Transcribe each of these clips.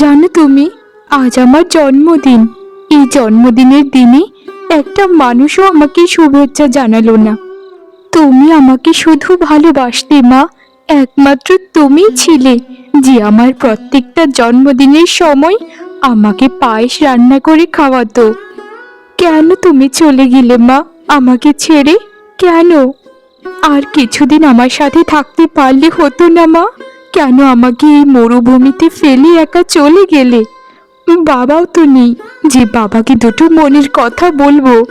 জানো তুমি, আজ আমার জন্মদিন। এই জন্মদিনের দিনে একটা মানুষও আমাকে শুভেচ্ছা জানালো না। তুমি আমাকে শুধু ভালোবাসতে মা, একমাত্র তুমি ছিলে যে আমার প্রত্যেকটা জন্মদিনের সময় আমাকে পায়েস রান্না করে খাওয়াতো। কেন তুমি চলে গেলে মা আমাকে ছেড়ে? কেন? আর কিছুদিন আমার সাথে থাকতে পারলে হতো না মা। কেন আমাকে এই মরুভূমিতে ফেলে একা চলে গেলে? বাবাও তো নেই। যে বাবাকে দুটো মনের কথা বলব।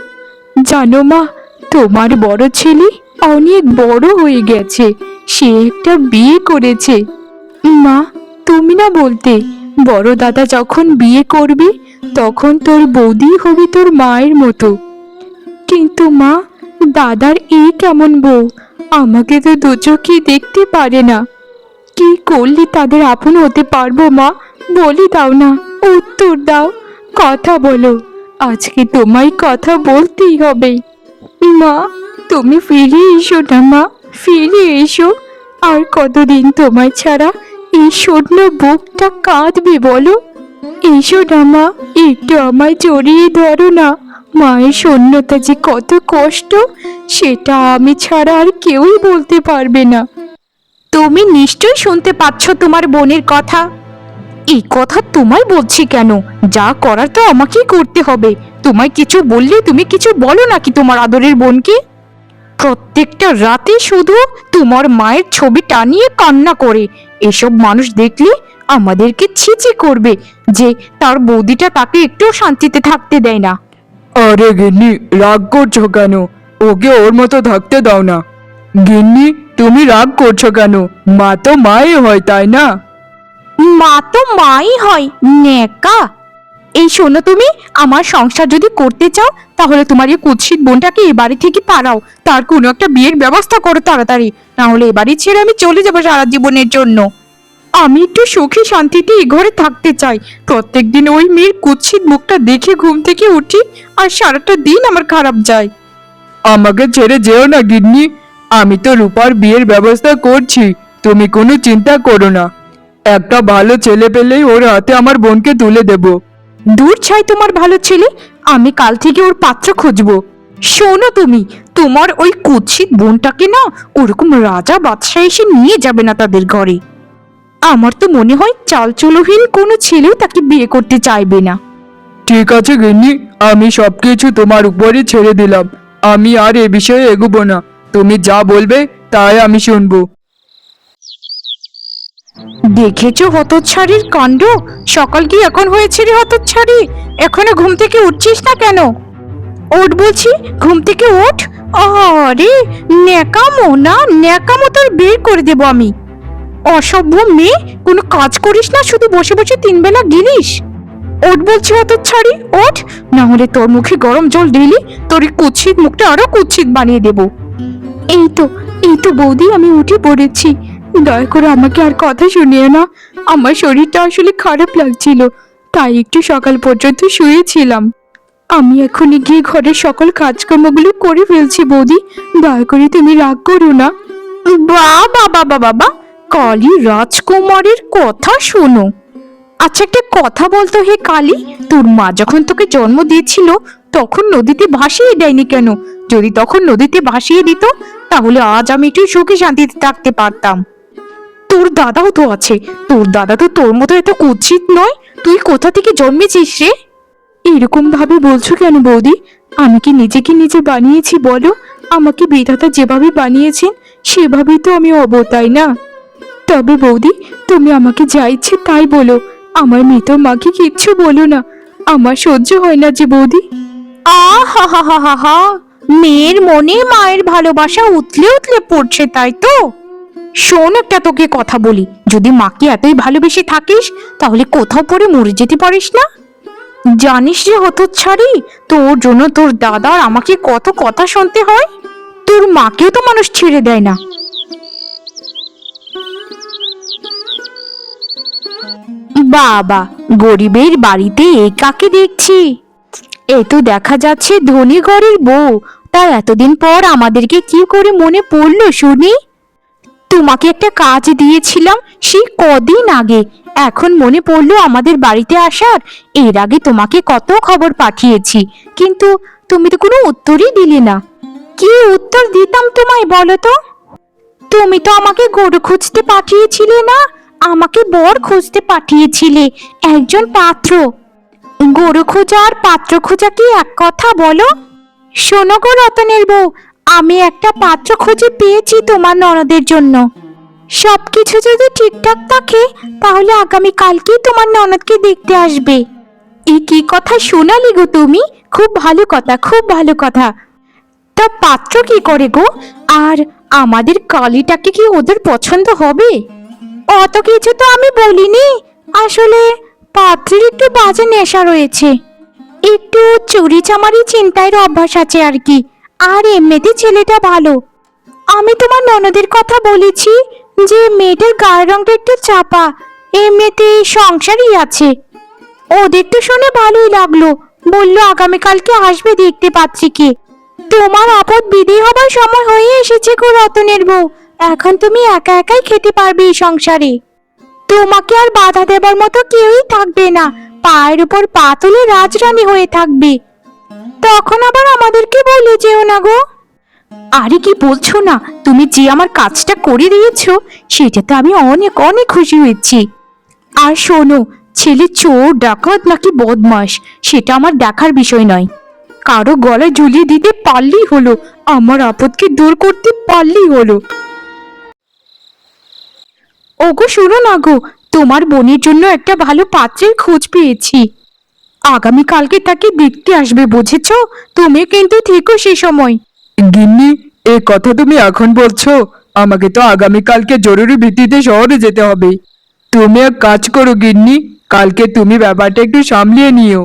জানো মা, তোমার বড় ছেলে অনেক বড় হয়ে গেছে। সে একটা বিয়ে করেছে। মা, তুমি না বলতে, বড় দাদা যখন বিয়ে করবে, তখন তোর বৌদি হবে তোর মায়ের মতো। কিন্তু মা, দাদার এই কেমন বউ? আমাকে তো দুচোখে দেখতে পারে না। কি করলে তাদের আপন হতে পারব, মা? বলি দাও না, উত্তর দাও। কথা বলো, আজকে তোমায় কথা বলতেই হবে। মা, তুমি ফিরে এসো না, মা, ফিরে এসো। আর কতদিন তোমায় ছাড়া এই শূন্য বুকটা কাঁদবে বলো? এসো না, মা, একটু আমায় জড়িয়ে ধরো না। মায়ের শূন্যতা যে কত কষ্ট, সেটা আমি ছাড়া আর কেউই বলতে পারবে না। তুমি নিশ্চয়ই শুনতে পাচ্ছ তোমার বোনের কথা। এই কথা তোমায় বলছি কেন? যা করার তো আমাকেই করতে হবে। তোমায় কিছু বললে তুমি কিছু বলো নাকি তোমার আদরের বোনকে? প্রত্যেকটা রাতে শুধু তোমার মায়ের ছবি টানিয়ে কান্না করে। এসব মানুষ দেখলে আমাদেরকে ছিচি করবে যে তার বৌদিটা তাকে একটু শান্তিতে থাকতে দেয় না। আরে গিন্নি, রাগ করছ কেন? ওকে ওর মতো থাকতে দাও না। গিন্নি তুমি রাগ করছ কেন? মা তো মাই হয় তাই না? মা তো মাই হয় নেকা। এই শোনো তুমি আমার সংসার যদি করতে চাও তাহলে তোমার এই কুৎসিত বোনটাকে এ বাড়ি থেকে তাড়াও তার কোনো একটা বিয়ের ব্যবস্থা করো তাড়াতাড়ি। না হলে এ বাড়ি ছেড়ে আমি চলে যাব সারা জীবনের জন্য। আমি একটু সুখী শান্তিতে এই ঘরে থাকতে চাই। প্রত্যেকদিন ওই মেয়ের কুৎসিত মুখটা দেখে ঘুম থেকে উঠি আর সারাটা দিন আমার খারাপ যায়। আমাকে ছেড়ে যেও না গিন্নি। আমি তো রূপার বিয়ের ব্যবস্থা করছি তুমি কোনো চিন্তা করো না। একটা ভালো ছেলে পেলেই ওর হাতে আমার বোনকে তুলে দেবো। দূর ছাই তোমার ভালো ছেলে আমি কাল থেকে ওর পাত্র খুঁজবো। শোনো তুমি তোমার ওই কুৎসিত বোনটাকে না ওরকম রাজা বাদশাহ এসে নিয়ে যাবে না তাদের ঘরে। আমার তো মনে হয় চালচলহীন কোনো ছেলেও তাকে বিয়ে করতে চাইবে না। ঠিক আছে গিন্নি আমি সবকিছু তোমার উপরে ছেড়ে দিলাম। আমি আর এ বিষয়ে এগোবো না। তুমি যা বলবে, তাই আমি শুনব। দেখেছ হতচ্ছাড়ির কাণ্ড? সকাল কি এখন হয়েছে রে হতচ্ছাড়ি এখনও ঘুম থেকে উঠছিস না কেন? ওঠ বলছি, ঘুম থেকে ওঠ? আরে ন্যাকামো না? ন্যাকামো তোর বের করে দেবো আমি। অসভ্য মেয়ে, কোনো কাজ করিস না, শুধু বসে বসে তিন বেলা গিলিস? ওঠ বলছি হতচ্ছাড়ি ওঠ, না হলে তোর মুখে গরম জল ঢেলি, তোর কুৎসিত মুখটা আরও কুৎসিত বানিয়ে দেবো। এই তো এই তো বৌদি, আমি উঠে পড়েছি। দয়া করে আমাকে আর কথা শুনিয়ে না। আমার শরীরটা আসলে খারাপ লাগছিল, তাই একটু সকাল পর্যন্ত শুয়েছিলাম। আমি এখনই গিয়ে ঘরের সকল কাজকর্মগুলো করে ফেলছি বৌদি। দয়া করে তুমি রাগ করো না। বাবা বাবা বাবা কালী রাজকুমারের কথা শোনো। আচ্ছা একটা কথা বলতো হে কালী। তোর মা যখন তোকে জন্ম দিয়েছিল, তখন নদীতে ভাসিয়ে দেয়নি কেন? যদি তখন নদীতে ভাসিয়ে দিত, তাহলে আজ আমি একটু সুখে শান্তিতে থাকতে পারতাম। তোর দাদাও তো আছে। তোর দাদা তো তোর মতো এত কুৎসিত নয়। তুই কোথা থেকে জন্মেছিস রে? এরকম ভাবে বলছো কেন বৌদি? আমি কি নিজেকে নিজে বানিয়েছি বলো? আমাকে বিধাতা যেভাবে বানিয়েছেন, সেভাবেই তো আমি হব তাই না। তবে বৌদি, তুমি আমাকে যা ইচ্ছে তাই বলো। আমার মৃত মাকে কিচ্ছু বলো না। আমার সহ্য হয় না যে বৌদি। আহা হা হা হা হা মেয়ের মনে মায়ের ভালোবাসা উতলে উতলে পড়ছে তাই তো। শোন একটা তোকে কথা বলি, যদি মাকে এতই ভালোবেসে থাকিস, তাহলে কোথাও পরে মরে যেতে পারিস না। জানিস যে হতচ্ছাড়ি, তোর জন্য তোর দাদার আমাকে কত কথা শুনতে হয়। তোর মাকেও তো মানুষ ছেড়ে দেয় না। বাবা, গরিবের বাড়িতে এ কাকে দেখছি? এ তো দেখা যাচ্ছে ধনী ঘরের বউ। তা এতদিন পর আমাদেরকে কি করে মনে পড়ল শুনি? তোমাকে একটা কাজ দিয়েছিলাম সেই কদিন আগে। এখন মনে পড়ল আমাদের বাড়িতে আসার। এর আগে তোমাকে কত খবর পাঠিয়েছি। কিন্তু তুমি তো কোনো উত্তরই দিলে না। কি উত্তর দিতাম তোমায় বলো তো? তুমি তো আমাকে গরু খুঁজতে পাঠিয়েছিলে না? আমাকে বর খুঁজতে পাঠিয়েছিলে, একজন পাত্র। গরু খোঁজা আর পাত্র খোঁজা কি এক কথা বলো? শোনো গো রতনের বউ, আমি একটা পাত্র খুঁজে পেয়েছি তোমার ননদের জন্য। সবকিছু যদি ঠিকঠাক থাকে, তাহলে আগামী কালকেই তোমার ননদকে দেখতে আসবে। এই কি কথা শোনালি গো তুমি? খুব ভালো কথা, খুব ভালো কথা। তা পাত্র কি করে গো? আর আমাদের কালিটাকে কি ওদের পছন্দ হবে? অত কিছু তো আমি বলিনি। আসলে পাত্রীর একটু বাজে নেশা রয়েছে। একটু চুরি চামারি চিন্তায়ের অভ্যাস আছে আর কি। আর এমনিতে ছেলেটা ভালো। আমি তোমার ননদের কথা বলেছি যে মেয়েটার গায়ের রংটা একটু চাপা। এমনিতে সংসারই আছে। ওদের তো শুনে ভালোই লাগল। বলল, আগামীকালকে আসবে দেখতে পাচ্ছি কি। তোমার আপদ বিদেয় হবার সময় হয়ে এসেছে গো রতনের বউ। এখন তুমি একা একাই খেতে পারবে এই সংসারে। তোমাকে আর বাধা দেবার মতো কেউই থাকবে না। পায়ের উপর পা তুলে রাজরানী হয়ে থাকবে। তখন আবার আমাদেরকে বলে যেও না গো। আরে কি বলছো না? তুমি যে আমার কাজটা করে দিয়েছ সেটাতে আমি অনেক অনেক খুশি হয়েছি। আর শোনো, ছেলে চোর, ডাকাত নাকি বদমাস সেটা আমার দেখার বিষয় নয়। কারও গলায় ঝুলিয়ে দিতে পারলেই হলো, আমার আপদকে দূর করতে পারলেই হলো। ওগো, শোনো না গো, তোমার বোনের জন্য একটা ভালো পাত্রের খোঁজ পেয়েছি। আগামী কালকে তাকে দেখতে আসবে, বুঝেছ? তুমি কিন্তু থেকো সে সময়। গিন্নি, এ কথা তুমি এখন বলছো, আমাকে তো আগামীকালকে জরুরি ভিত্তিতে শহরে যেতে হবে। তুমি এক কাজ করো গিন্নি, কালকে তুমি ব্যাপারটা একটু সামলিয়ে নিও।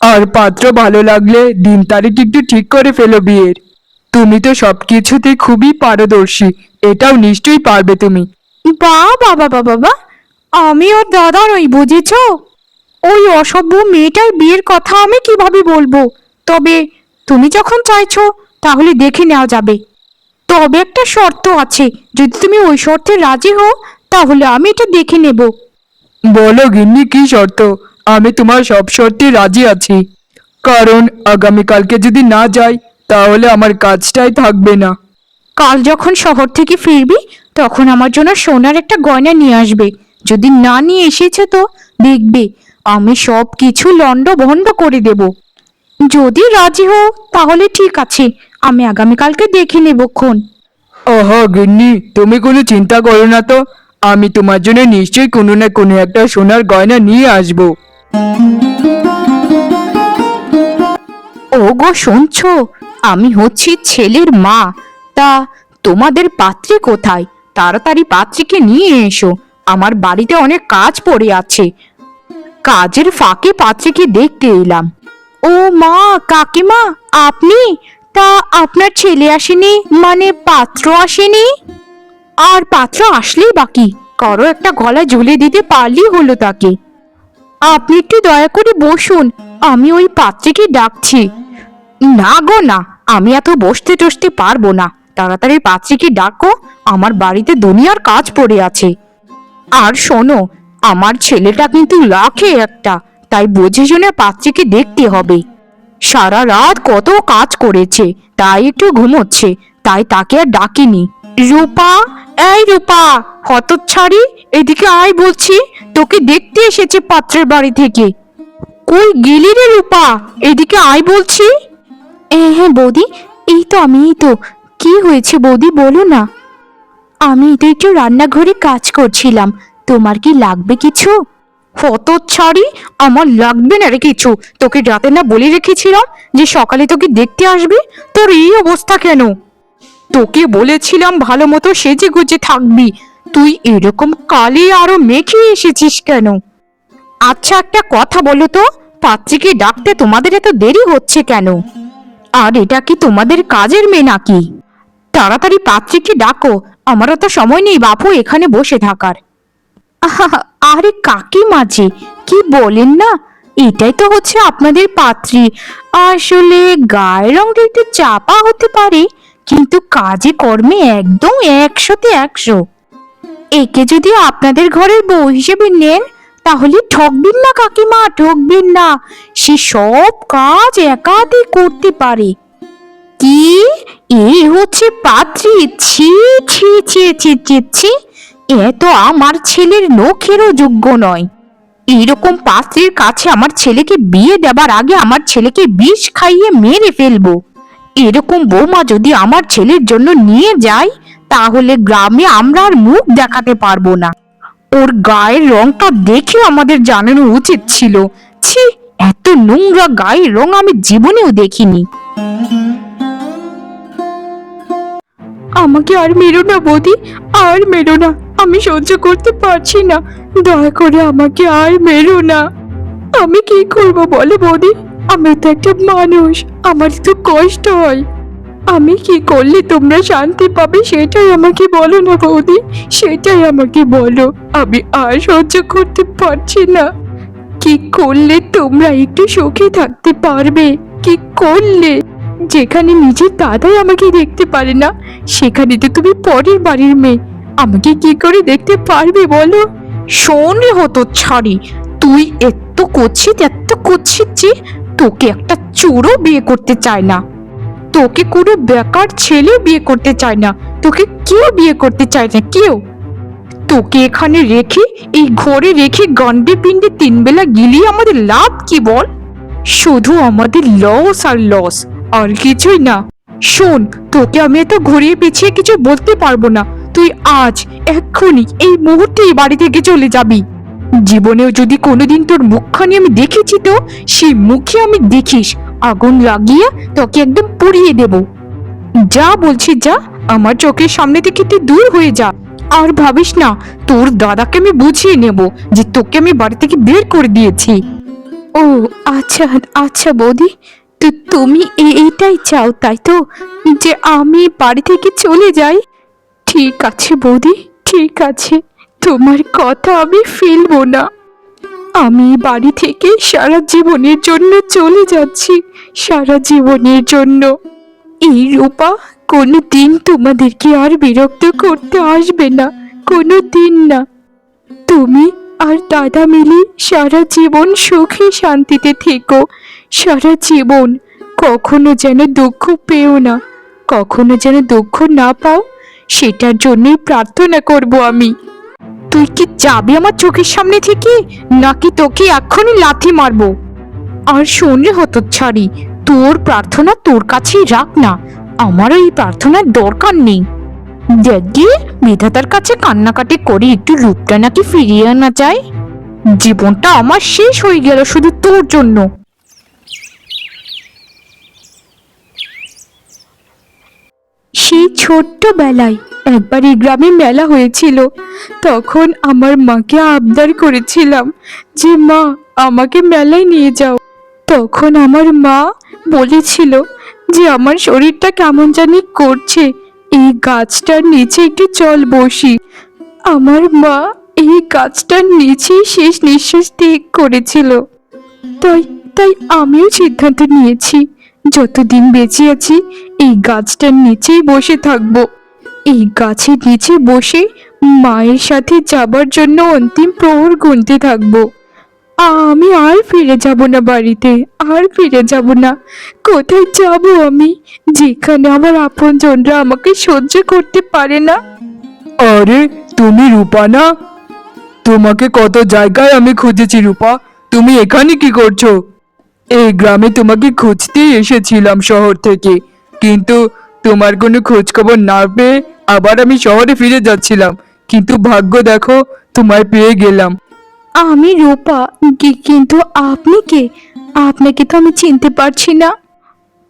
আর পাত্র ভালো লাগলে দিন তারিখ একটু ঠিক করে ফেলো বিয়ের। তুমি তো সব সবকিছুতে খুবই পারদর্শী, এটাও নিশ্চয়ই পারবে তুমি। বা বাবা বাবা বা আমি ওর দাদা নই বুঝেছ? ওই অসভ্য মেয়েটার বিয়ের কথা আমি কীভাবে বলব? তবে তুমি যখন চাইছো তাহলে দেখে নেওয়া যাবে। তবে একটা শর্ত আছে যদি তুমি ওই শর্তে রাজি হও তাহলে আমি এটা দেখে নেব। বলো গিন্নি কি শর্ত? আমি তোমার সব শর্তে রাজি আছি। কারণ আগামীকালকে যদি না যাই তাহলে আমার কাজটাই থাকবে না। কাল যখন শহর থেকে ফিরবি তখন আমার জন্য সোনার একটা গয়না নিয়ে আসবে। যদি না নিয়ে এসেছে তো দেখবে আমি সব কিছু লন্ড ভন্ড করে দেব। যদি রাজি হও তাহলে ঠিক আছে আমি আগামীকালকে দেখে নেবক্ষণ ওহো গিন্নি তুমি কোনো চিন্তা করো না তো আমি তোমার জন্য নিশ্চয়ই কোনো না কোনো একটা সোনার গয়না নিয়ে আসব। ও গো শুনছো? আমি হচ্ছি ছেলের মা তা তোমাদের পাত্রী কোথায়? তাড়াতাড়ি পাত্রীকে নিয়ে এসো। আমার বাড়িতে অনেক কাজ পড়ে আছে। কাজের ফাঁকে পাত্রীকে দেখতে এলাম। ও মা, কাকিমা, আপনি? তা আপনার ছেলে আসেনি? মানে পাত্র আসেনি? আর পাত্র আসলেই বাকি কারও একটা গলা ঝুলিয়ে দিতে পারলেই হলো তাকে। আপনি একটু দয়া করে বসুন, আমি ওই পাত্রীকে ডাকছি। না গো না, আমি এত বসতে টসতে পারব না। তাড়াতাড়ি পাত্রীকে ডাকো, আমার বাড়িতে দুনিয়ার কাজ পড়ে আছে। আর শোনো, আমার ছেলেটা কিন্তু লাখে একটা, তাই বুঝে শুনে পাত্রীকে দেখতে হবে। সারা রাত কত কাজ করেছে, তাই একটু ঘুমোচ্ছে, তাই তাকে আর ডাকিনি। রূপা, এই রূপা, হতচ্ছাড়ি, এদিকে আয় বলছি, তোকে দেখতে এসেছে পাত্রের বাড়ি থেকে। কই গেলি রে রূপা, এদিকে আয় বলছি। এ হ্যাঁ বৌদি, এই তো আমি এই তো কি হয়েছে বৌদি বলো না। আমি তো একটু রান্নাঘরে কাজ করছিলাম। তোমার কি লাগবে কিছু? হতচ্ছাড়ি, আমার লাগবে না রে কিছু। তোকে রাতে না বলে রেখেছিলাম যে সকালে তোকে দেখতে আসবে? তোর এই অবস্থা কেন? তোকে বলেছিলাম ভালো মতো সেজে গুজে থাকবি। তুই এরকম কালি আরও মেখে এসেছিস কেন? আচ্ছা একটা কথা বলো তো। পাত্রীকে ডাকতে তোমাদের এত দেরি হচ্ছে কেন? আর এটা কি তোমাদের কাজের মেয়ে নাকি? তাড়াতাড়ি পাত্রীকে ডাকো? আমারও তো সময় নেই বাপু, এখানে বসে থাকার। আরে কাকি মাঝে কি বলেন না? এটাই তো হচ্ছে আপনাদের পাত্রী। আসলে গায়ের রংটা একটু চাপা হতে পারে, কিন্তু কাজে কর্মে একদম একশোতে একশো। একে যদি আপনাদের ঘরের বউ হিসেবে নেন, তাহলে ঠকবেন না কাকিমা, ঠকবেন না। সে সব কাজ একাতে করতে পারে। কি? এই হচ্ছে পাত্রী। ছি ছি ছি ছি ছি ছি। এ তো আমার ছেলের নখেরও যোগ্য নয়। এইরকম পাত্রীর কাছে আমার ছেলেকে বিয়ে দেবার আগে আমার ছেলেকে বিষ খাইয়ে মেরে ফেলব। এরকম বৌমা যদি আমার ছেলের জন্য নিয়ে যায়, তাহলে গ্রামে আমরা আর মুখ দেখাতে পারব না। ওর গায়ের রংটা দেখে আমাদের জানানো উচিত ছিল। ছি, এত নোংরা গায়ের রং আমি জীবনেও দেখিনি। আমাকে আর মেরো না, বৌদি। আর মেরো না। আমি সহ্য করতে পারছি না। দয়া করে আমাকে আর মেরো না। আমি কি করব বলো, বৌদি? আমি তো একটা মানুষ। আমার তো কষ্ট হয়। আমি কি করলে তোমরা শান্তি পাবে সেটাই আমাকে বলো না, বৌদি। সেটাই আমাকে বলো। আমি আর সহ্য করতে পারছি না। কি করলে তোমরা একটু সুখে থাকতে পারবে? কি করলে? যেখানে নিজের দাদাই আমাকে দেখতে পারে না, সেখানে তো তুমি পরের বাড়ির মেয়ে। আমাকে কি করে দেখতে পারবে বলো? শোন হতো ছাড়ি তুই এত করছিস এত করছিস যে তোকে একটা চোরও বিয়ে করতে চায় না। তোকে কোনো বেকার ছেলে বিয়ে করতে চায় না, তোকে কেউ বিয়ে করতে চায় না, কেউ। তোকে এখানে রেখে, এই ঘরে রেখে গন্ডে পিণ্ডে তিন বেলা গিলিয়ে আমাদের লাভ কি বল? শুধু আমাদের লস আর লস আর কিছুই না। শোন, তোকে আমি এত ঘুরিয়ে পিছিয়ে কিছু বলতে পারব না। তুই আজ, এক্ষুনি এই মুহূর্তে বাড়ি থেকে চলে যাবি। জীবনেও যদি কোনোদিন তোর মুখখানি আমি দেখেছি তো, সেই মুখে আমি দেখিস, আগুন লাগিয়ে তোকে একদম পুড়িয়ে দেব। যা বলছি যা, আমার চোখের সামনে থেকে তুই দূর হয়ে যা। আর ভাবিস না, তোর দাদাকে আমি বুঝিয়ে নেব যে তোকে আমি বাড়ি থেকে বের করে দিয়েছি। ও আচ্ছা আচ্ছা বৌদি। তুমি এইটাই চাও, তাই তো? যে আমি বাড়ি থেকে চলে যাই? ঠিক আছে বৌদি, ঠিক আছে। তোমার কথা আমি ফেলব না। আমি বাড়ি থেকে সারা জীবনের জন্য চলে যাচ্ছি, সারা জীবনের জন্য। এই রূপা কোনো দিন তোমাদেরকে আর বিরক্ত করতে আসবে না কোনো দিন না। তুমি আর দাদা মিলে, সারা জীবন সুখে শান্তিতে থেকো। সারা জীবন কখনো যেন দুঃখ পেও না। কখনো যেন দুঃখ না পাও, সেটার জন্যই প্রার্থনা করব আমি। তুই কি যাবি আমার চোখের সামনে থেকে, নাকি তোকে এক্ষুনি লাথি মারবো? আর শোন রে হতচ্ছাড়ি, তোর প্রার্থনা তোর কাছেই রাখ না। আমারও এই প্রার্থনার দরকার নেই। দেখি, বিধাতার কাছে কান্নাকাটি করে, একটু রূপটা নাকি ফিরিয়ে আনা যায়। জীবনটা আমার শেষ হয়ে গেল শুধু তোর জন্য। সেই ছোট্টবেলায় একবার এই গ্রামে মেলা হয়েছিল। তখন আমার মাকে আবদার করেছিলাম যে, মা, আমাকে মেলায় নিয়ে যাও। তখন আমার মা বলেছিল যে, আমার শরীরটা কেমন জানি করছে। এই গাছটার নিচে একটু চল বসি। আমার মা এই গাছটার নিচেই শেষ নিঃশ্বাস ত্যাগ করেছিল। তাই তাই আমিও সিদ্ধান্ত নিয়েছি, যতদিন বেঁচে আছি, এই গাছটার নিচেই বসে থাকব। এই গাছের নিচে বসে মায়ের সাথে যাবার জন্য অন্তিম প্রহর গুনতে থাকব। আমি আর ফিরে যাব না বাড়িতে, আর ফিরে যাব না। কোথায় যাব আমি? যেখানে আমার আপনজনরা আমাকে সহ্য করতে পারে না। আরে, তুমি রূপা না? তোমাকে কত জায়গায় আমি খুঁজেছি রূপা। তুমি এখানে কি করছ? এই গ্রামে তোমাকে খুঁজতেই এসেছিলাম শহর থেকে। কিন্তু তোমার কোনো খোঁজ খবর না পেয়ে আবার আমি শহরে ফিরে যাচ্ছিলাম। কিন্তু ভাগ্য দেখো, তোমায় পেয়ে গেলাম। আমি রূপা কিন্তু আপনি কে আপনাকে তো আমি চিনতে পারছি না।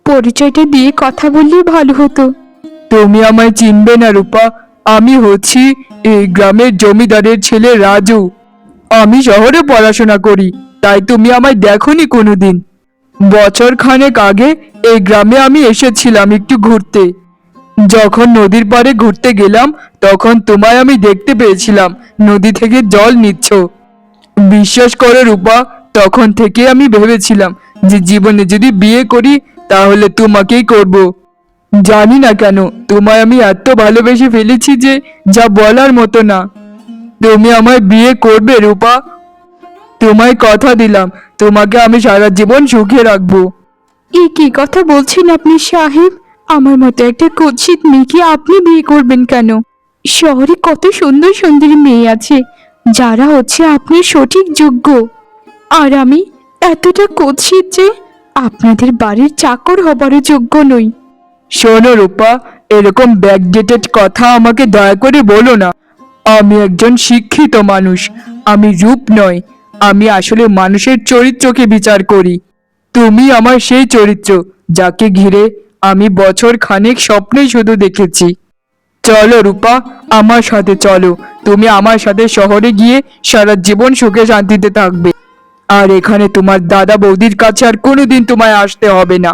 পরিচয়টা দিয়ে কথা বললে ভালো হতো। তুমি আমায় চিনবে না রূপা। আমি হচ্ছি এই গ্রামের জমিদারের ছেলে রাজু। আমি শহরে পড়াশোনা করি, তাই তুমি আমায় দেখোনি কোনোদিন। বছর খানেক আগে এই গ্রামে আমি এসেছিলাম একটু ঘুরতে। যখন নদীর পাড়ে ঘুরতে গেলাম, তখন তোমায় আমি দেখতে পেয়েছিলাম। নদী থেকে জল নিচ্ছ। বিশ্বাস করো রূপা, তখন থেকে আমি ভেবেছিলাম যে জীবনে যদি বিয়ে করি, তাহলে তোমাকেই করব। জানি না কেন, তোমায় আমি এত ভালোবেসে ফেলেছি যে যা বলার মতো না। তুমি আমায় বিয়ে করবে রূপা। তোমায় কথা দিলাম, তোমাকে আমি সারা জীবন সুখে রাখব। এ কি কথা বলছেন আপনি সাহেব? আমার মতো একটা কুৎসিত মেয়েকে আপনি বিয়ে করবেন কেন? শহরে কত সুন্দর সুন্দরী মেয়ে আছে। যারা হচ্ছে আপনি সঠিক যোগ্য। আর আমি এতটা কুৎসিত যে আপনাদের বাড়ির চাকর হবারও যোগ্য নই। শোনো রূপা, এরকম ব্যাকডেটেড কথা আমাকে দয়া করে বলো না। আমি একজন শিক্ষিত মানুষ, আমি রূপ নয় আমি আসলে মানুষের চরিত্রকে বিচার করি। তুমি আমার সেই চরিত্র, যাকে ঘিরে আমি বছর খানেক স্বপ্নে শুধু দেখেছি। চলো রূপা, আমার সাথে চলো। তুমি আমার সাথে শহরে গিয়ে সারা জীবন সুখে শান্তিতে থাকবে। আর এখানে তোমার দাদা বৌদির কাছে আর কোনোদিন তোমায় আসতে হবে না।